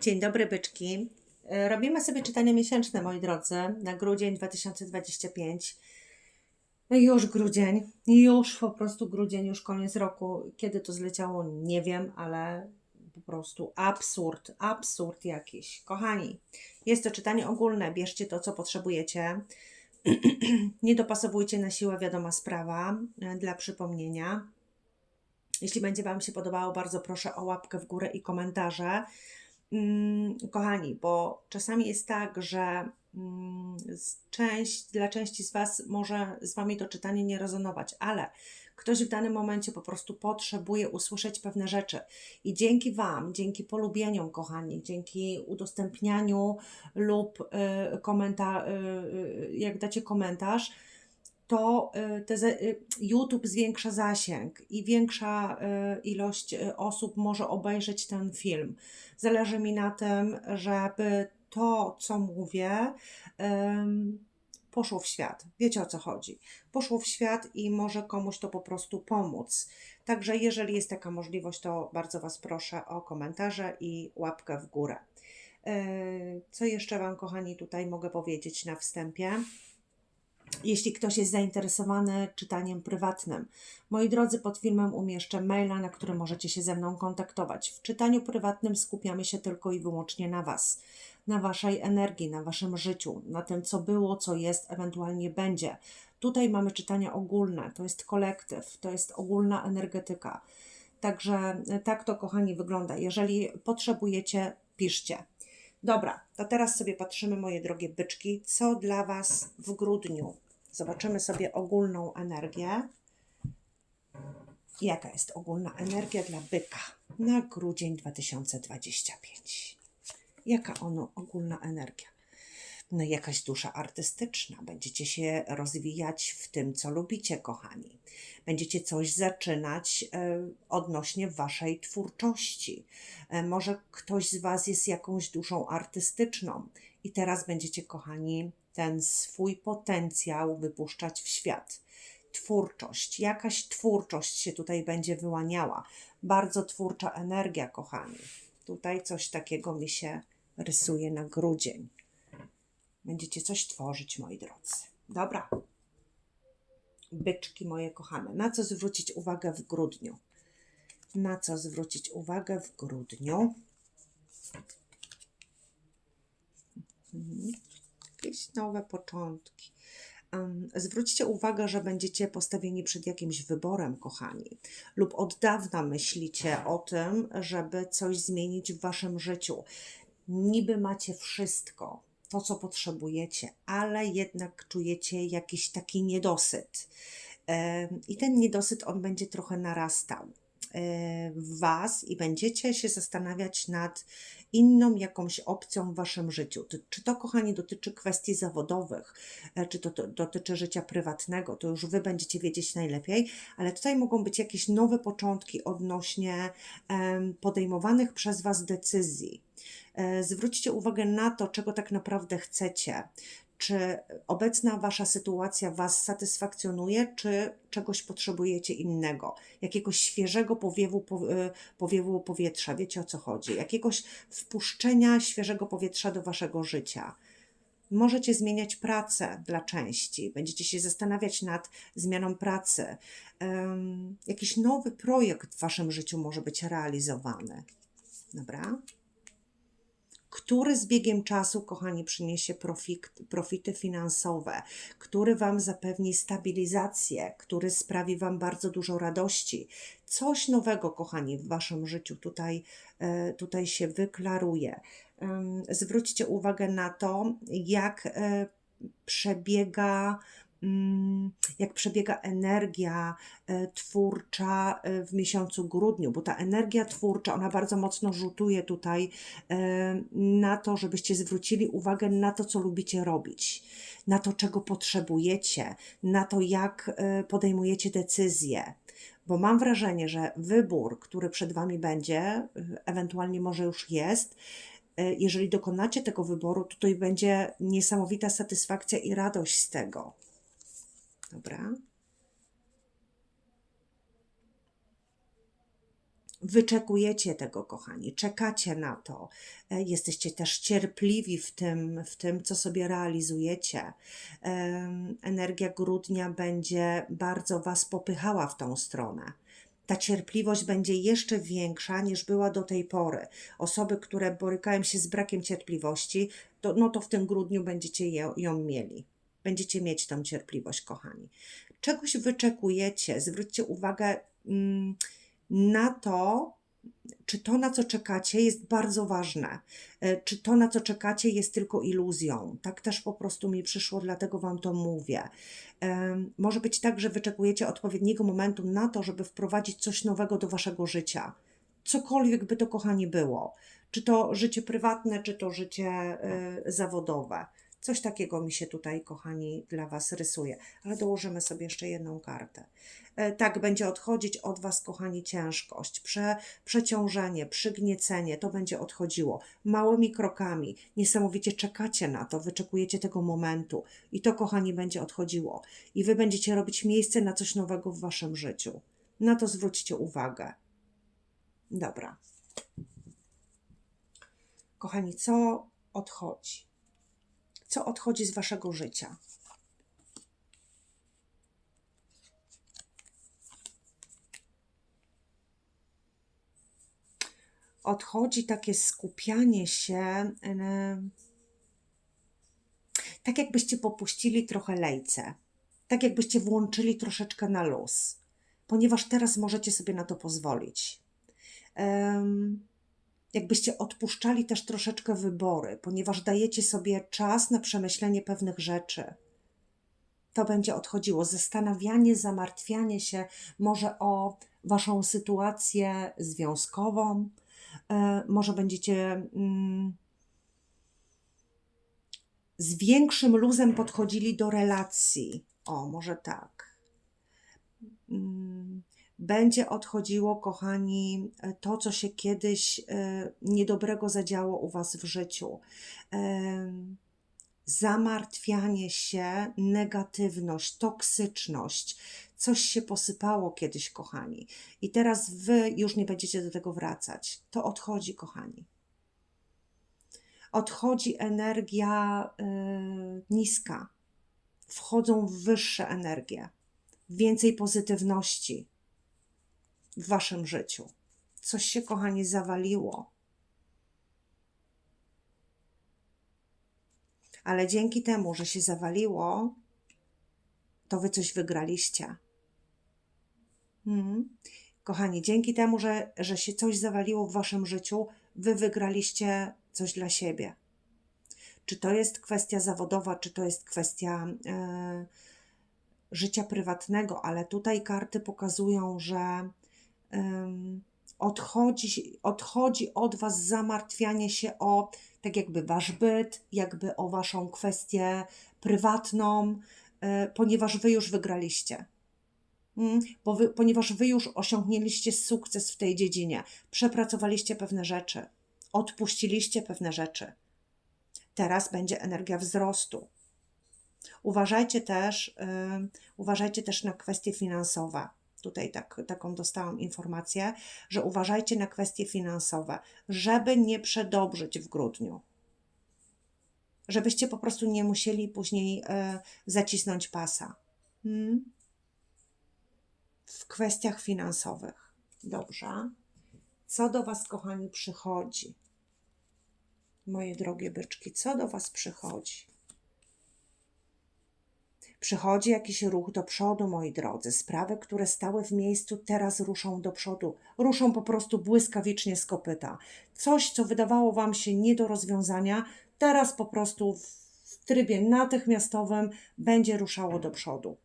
Dzień dobry, byczki. E, Robimy sobie czytanie miesięczne, moi drodzy, na grudzień 2025. No Już grudzień, już po prostu grudzień, już koniec roku. Kiedy to zleciało, nie wiem, ale po prostu absurd, absurd jakiś. Kochani, jest to czytanie ogólne, bierzcie to, co potrzebujecie. Nie dopasowujcie na siłę, wiadoma sprawa, e, dla przypomnienia. Jeśli będzie Wam się podobało, bardzo proszę o łapkę w górę i komentarze. Mm, kochani, bo czasami jest tak, że mm, część, dla części z Was może z Wami to czytanie nie rezonować, ale ktoś w danym momencie po prostu potrzebuje usłyszeć pewne rzeczy. I dzięki Wam, dzięki polubieniom, kochani, dzięki udostępnianiu lub y, komenta, y, y, jak dacie komentarz, to y, te, y, YouTube zwiększa zasięg i większa y, ilość osób może obejrzeć ten film. Zależy mi na tym, żeby to, co mówię, poszło w świat. Wiecie o co chodzi. Poszło w świat i może komuś to po prostu pomóc. Także jeżeli jest taka możliwość, to bardzo Was proszę o komentarze i łapkę w górę. Co jeszcze Wam, kochani, tutaj mogę powiedzieć na wstępie? Jeśli ktoś jest zainteresowany czytaniem prywatnym. Moi drodzy, pod filmem umieszczę maila, na który możecie się ze mną kontaktować. W czytaniu prywatnym skupiamy się tylko i wyłącznie na Was, na Waszej energii, na Waszym życiu, na tym, co było, co jest, ewentualnie będzie. Tutaj mamy czytania ogólne, to jest kolektyw, to jest ogólna energetyka. Także tak to, kochani, wygląda. Jeżeli potrzebujecie, piszcie. Dobra, to teraz sobie patrzymy, moje drogie byczki, co dla Was w grudniu. Zobaczymy sobie ogólną energię. Jaka jest ogólna energia dla byka na grudzień 2025? Jaka ono ogólna energia? No jakaś dusza artystyczna. Będziecie się rozwijać w tym, co lubicie, kochani. Będziecie coś zaczynać e, odnośnie waszej twórczości. E, może ktoś z was jest jakąś duszą artystyczną i teraz będziecie, kochani, ten swój potencjał wypuszczać w świat. Twórczość, jakaś twórczość się tutaj będzie wyłaniała. Bardzo twórcza energia, kochani. Tutaj coś takiego mi się rysuje na grudzień. Będziecie coś tworzyć, moi drodzy. Dobra. Byczki moje kochane. Na co zwrócić uwagę w grudniu? Na co zwrócić uwagę w grudniu? Mhm. Jakieś nowe początki. Zwróćcie uwagę, że będziecie postawieni przed jakimś wyborem, kochani, lub od dawna myślicie o tym, żeby coś zmienić w waszym życiu. Niby macie wszystko, to co potrzebujecie, ale jednak czujecie jakiś taki niedosyt. I ten niedosyt on będzie trochę narastał w Was i będziecie się zastanawiać nad inną jakąś opcją w Waszym życiu. Czy to, kochani, dotyczy kwestii zawodowych, e, czy to, to dotyczy życia prywatnego, to już Wy będziecie wiedzieć najlepiej, ale tutaj mogą być jakieś nowe początki odnośnie podejmowanych przez Was decyzji. E, Zwróćcie uwagę na to, czego tak naprawdę chcecie. Czy obecna Wasza sytuacja Was satysfakcjonuje, czy czegoś potrzebujecie innego? Jakiegoś świeżego powiewu, po- e, powiewu powietrza, wiecie o co chodzi? Jakiegoś wpuszczenia świeżego powietrza do Waszego życia. Możecie zmieniać pracę dla części, będziecie się zastanawiać nad zmianą pracy. Em, jakiś nowy projekt w Waszym życiu może być realizowany. Dobra? Który z biegiem czasu, kochani, przyniesie profit, profity finansowe, który Wam zapewni stabilizację, który sprawi Wam bardzo dużo radości. Coś nowego, kochani, w Waszym życiu tutaj, e, tutaj się wyklaruje. Zwróćcie uwagę na to, jak e, przebiega. Mm, Jak przebiega energia e, twórcza e, w miesiącu grudniu, bo ta energia twórcza, ona bardzo mocno rzutuje tutaj e, na to, żebyście zwrócili uwagę na to, co lubicie robić, na to, czego potrzebujecie, na to, jak podejmujecie decyzje. Bo mam wrażenie, że wybór, który przed Wami będzie, ewentualnie może już jest, jeżeli dokonacie tego wyboru, tutaj będzie niesamowita satysfakcja i radość z tego. Dobra. wyczekujecie tego, kochani, czekacie na to. E, Jesteście też cierpliwi w tym, w tym, co sobie realizujecie. Energia grudnia będzie bardzo Was popychała w tą stronę. Ta cierpliwość będzie jeszcze większa niż była do tej pory. Osoby, które borykają się z brakiem cierpliwości, to, no to w tym grudniu będziecie je, ją mieli. Będziecie mieć tą cierpliwość, kochani. Czegoś wyczekujecie, zwróćcie uwagę mm, na to, czy to, na co czekacie, jest bardzo ważne. E, Czy to, na co czekacie, jest tylko iluzją. Tak też po prostu mi przyszło, dlatego Wam to mówię. Em, Może być tak, że wyczekujecie odpowiedniego momentu na to, żeby wprowadzić coś nowego do Waszego życia. Cokolwiek by to, kochani, było. Czy to życie prywatne, czy to życie y, zawodowe. Coś takiego mi się tutaj, kochani, dla Was rysuje. Ale dołożymy sobie jeszcze jedną kartę. E, Tak, będzie odchodzić od Was, kochani, ciężkość, prze, przeciążenie, przygniecenie, to będzie odchodziło małymi krokami. Niesamowicie czekacie na to, wyczekujecie tego momentu i to, kochani, będzie odchodziło. I Wy będziecie robić miejsce na coś nowego w Waszym życiu. Na to zwróćcie uwagę. Dobra. Kochani, co odchodzi? Co odchodzi z Waszego życia? odchodzi takie skupianie się, tak jakbyście popuścili trochę lejce, tak jakbyście włączyli troszeczkę na luz, ponieważ teraz możecie sobie na to pozwolić. Jakbyście odpuszczali też troszeczkę wybory, ponieważ dajecie sobie czas na przemyślenie pewnych rzeczy. To będzie odchodziło. Zastanawianie, zamartwianie się może o waszą sytuację związkową, e, może będziecie mm, z większym luzem podchodzili do relacji. O, może tak. Będzie odchodziło, kochani, e, to, co się kiedyś e, niedobrego zadziało u Was w życiu. Em, Zamartwianie się, negatywność, toksyczność. Coś się posypało kiedyś, kochani. I teraz Wy już nie będziecie do tego wracać. To odchodzi, kochani. Odchodzi energia y, niska. Wchodzą wyższe energie. Więcej pozytywności w Waszym życiu. Coś się, kochani, zawaliło. Ale dzięki temu, że się zawaliło, to Wy coś wygraliście. Mhm. Kochani, dzięki temu, że, że się coś zawaliło w waszym życiu, wy wygraliście coś dla siebie. Czy to jest kwestia zawodowa, czy to jest kwestia e, życia prywatnego, ale tutaj karty pokazują, że odchodzi, odchodzi od was zamartwianie się o tak jakby wasz byt, jakby o waszą kwestię prywatną, e, ponieważ wy już wygraliście. Mm, bo wy, ponieważ wy już osiągnęliście sukces w tej dziedzinie, przepracowaliście pewne rzeczy, odpuściliście pewne rzeczy. Teraz będzie energia wzrostu. Uważajcie też, yy, uważajcie też na kwestie finansowe. Tutaj tak, taką dostałam informację, że uważajcie na kwestie finansowe, żeby nie przedobrzyć w grudniu. Żebyście po prostu nie musieli później yy, zacisnąć pasa. Hmm? w kwestiach finansowych. Dobrze. Co do Was, kochani, przychodzi? Moje drogie byczki, co do Was przychodzi? Przychodzi jakiś ruch do przodu, moi drodzy. Sprawy, które stały w miejscu, teraz ruszą do przodu. Ruszą po prostu błyskawicznie z kopyta. Coś, co wydawało Wam się nie do rozwiązania, teraz po prostu w trybie natychmiastowym będzie ruszało do przodu.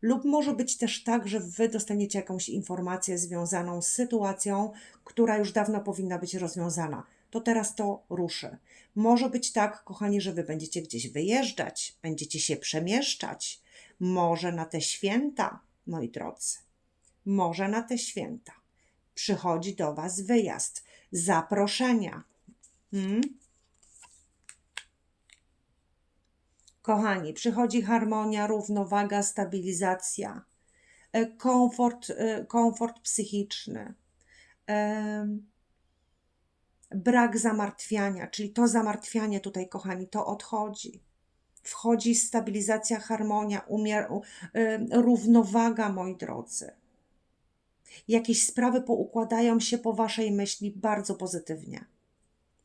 Lub może być też tak, że Wy dostaniecie jakąś informację związaną z sytuacją, która już dawno powinna być rozwiązana. To teraz to ruszy. Może być tak, kochani, że Wy będziecie gdzieś wyjeżdżać, będziecie się przemieszczać. Może na te święta, moi drodzy. Może na te święta. Przychodzi do Was wyjazd, zaproszenia. Hmm? Kochani, przychodzi harmonia, równowaga, stabilizacja, e, komfort, e, komfort psychiczny. em, brak zamartwiania, czyli to zamartwianie tutaj, kochani, to odchodzi. Wchodzi stabilizacja, harmonia, em, równowaga, moi drodzy. Jakieś sprawy poukładają się po waszej myśli bardzo pozytywnie.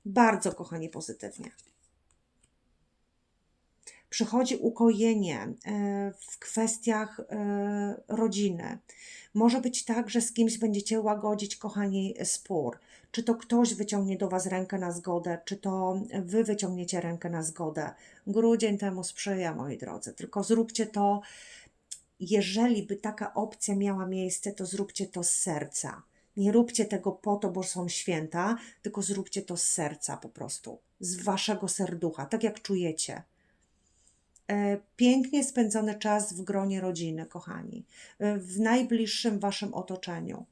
Bardzo, kochani, pozytywnie. Przychodzi ukojenie e, w kwestiach e, rodziny. Może być tak, że z kimś będziecie łagodzić, kochani, spór. Czy to ktoś wyciągnie do Was rękę na zgodę, czy to Wy wyciągniecie rękę na zgodę. Grudzień temu sprzyja, moi drodzy. Tylko zróbcie to, jeżeli by taka opcja miała miejsce, to zróbcie to z serca. Nie róbcie tego po to, bo są święta, tylko zróbcie to z serca po prostu, z Waszego serducha, tak jak czujecie e, pięknie spędzony czas w gronie rodziny, kochani, e, w najbliższym waszym otoczeniu.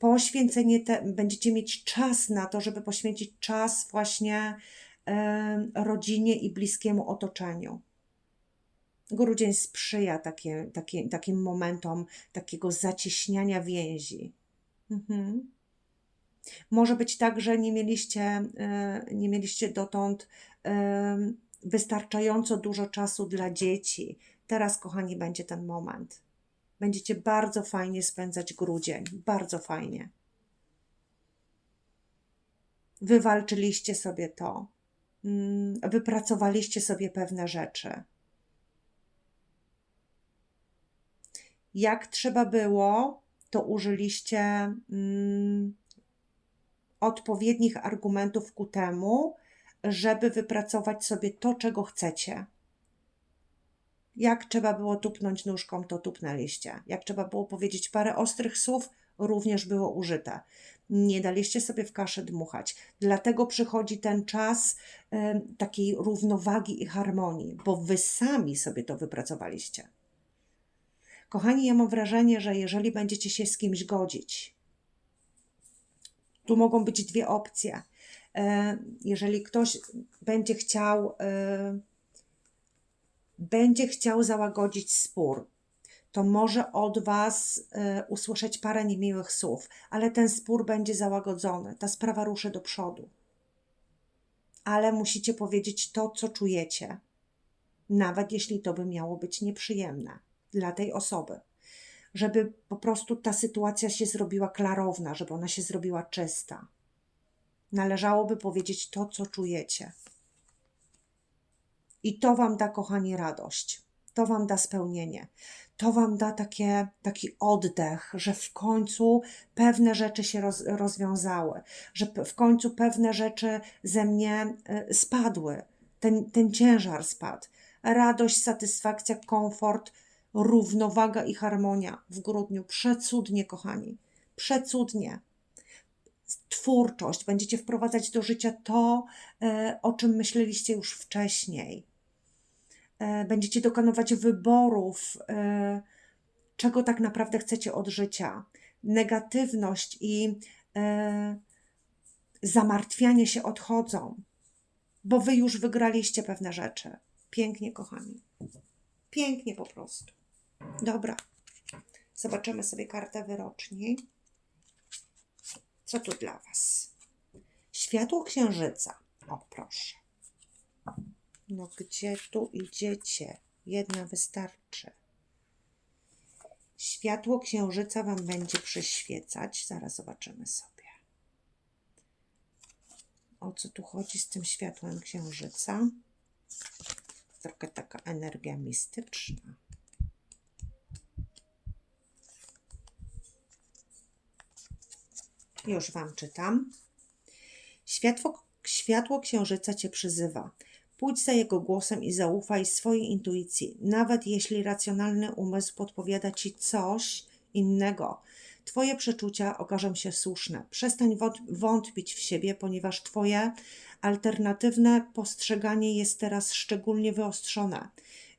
Poświęcenie te, będziecie mieć czas na to, żeby poświęcić czas właśnie e, rodzinie i bliskiemu otoczeniu. Grudzień sprzyja takie, takie, takim momentom takiego zacieśniania więzi. Mhm. Może być tak, że nie mieliście, e, nie mieliście dotąd em, wystarczająco dużo czasu dla dzieci. Teraz, kochani, będzie ten moment. Będziecie bardzo fajnie spędzać grudzień. Bardzo fajnie. Wywalczyliście sobie to. Mm, Wypracowaliście sobie pewne rzeczy. Jak trzeba było, to użyliście mm, odpowiednich argumentów ku temu, żeby wypracować sobie to, czego chcecie. Jak trzeba było tupnąć nóżką, to tupnęliście. Jak trzeba było powiedzieć parę ostrych słów, również było użyte. Nie daliście sobie w kaszę dmuchać. Dlatego przychodzi ten czas takiej równowagi i harmonii, bo wy sami sobie to wypracowaliście. Kochani, ja mam wrażenie, że jeżeli będziecie się z kimś godzić, tu mogą być dwie opcje. E, Jeżeli ktoś będzie chciał, e, będzie chciał załagodzić spór, to może od Was e, usłyszeć parę niemiłych słów, ale ten spór będzie załagodzony, ta sprawa ruszy do przodu. Ale musicie powiedzieć to, co czujecie, nawet jeśli to by miało być nieprzyjemne dla tej osoby. Żeby po prostu ta sytuacja się zrobiła klarowna, żeby ona się zrobiła czysta. Należałoby powiedzieć to, co czujecie. I to Wam da, kochani, radość. To Wam da spełnienie. To Wam da takie, taki oddech, że w końcu pewne rzeczy się roz, rozwiązały, że w końcu pewne rzeczy ze mnie y, spadły. Ten, ten ciężar spadł. Radość, satysfakcja, komfort, równowaga i harmonia w grudniu. Przecudnie, kochani. Przecudnie twórczość, będziecie wprowadzać do życia to, e, o czym myśleliście już wcześniej. E, Będziecie dokonywać wyborów, e, czego tak naprawdę chcecie od życia. Negatywność i e, zamartwianie się odchodzą, bo wy już wygraliście pewne rzeczy. Pięknie, kochani. Pięknie po prostu. Dobra. Zobaczymy sobie kartę wyroczni. Co tu dla Was? Światło księżyca. O, proszę. No gdzie tu idziecie? Jedna wystarczy. Światło księżyca Wam będzie przyświecać. Zaraz zobaczymy sobie. O co tu chodzi z tym światłem księżyca? Trochę taka energia mistyczna. Już Wam czytam. Światło, światło księżyca Cię przyzywa. Pójdź za jego głosem i zaufaj swojej intuicji, nawet jeśli racjonalny umysł podpowiada Ci coś innego. Twoje przeczucia okażą się słuszne. Przestań wąt- wątpić w siebie, ponieważ Twoje alternatywne postrzeganie jest teraz szczególnie wyostrzone.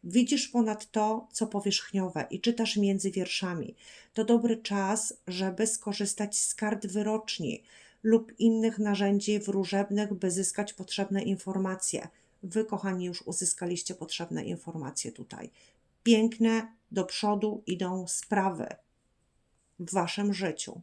Widzisz ponad to, co powierzchniowe i czytasz między wierszami. To dobry czas, żeby skorzystać z kart wyroczni lub innych narzędzi wróżebnych, by zyskać potrzebne informacje. Wy, kochani, już uzyskaliście potrzebne informacje tutaj. Piękne do przodu idą sprawy w waszym życiu.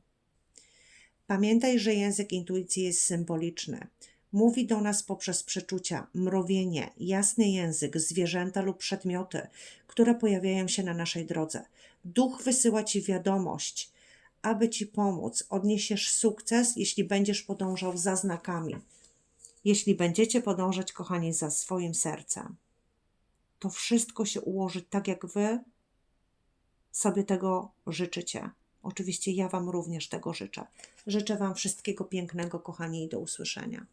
Pamiętaj, że język intuicji jest symboliczny. Mówi do nas poprzez przeczucia, mrowienie, jasny język, zwierzęta lub przedmioty, które pojawiają się na naszej drodze. Duch wysyła ci wiadomość, aby ci pomóc. Odniesiesz sukces, jeśli będziesz podążał za znakami. Jeśli będziecie podążać, kochani, za swoim sercem, to wszystko się ułoży tak, jak wy sobie tego życzycie. Oczywiście ja Wam również tego życzę. Życzę Wam wszystkiego pięknego, kochani, i do usłyszenia.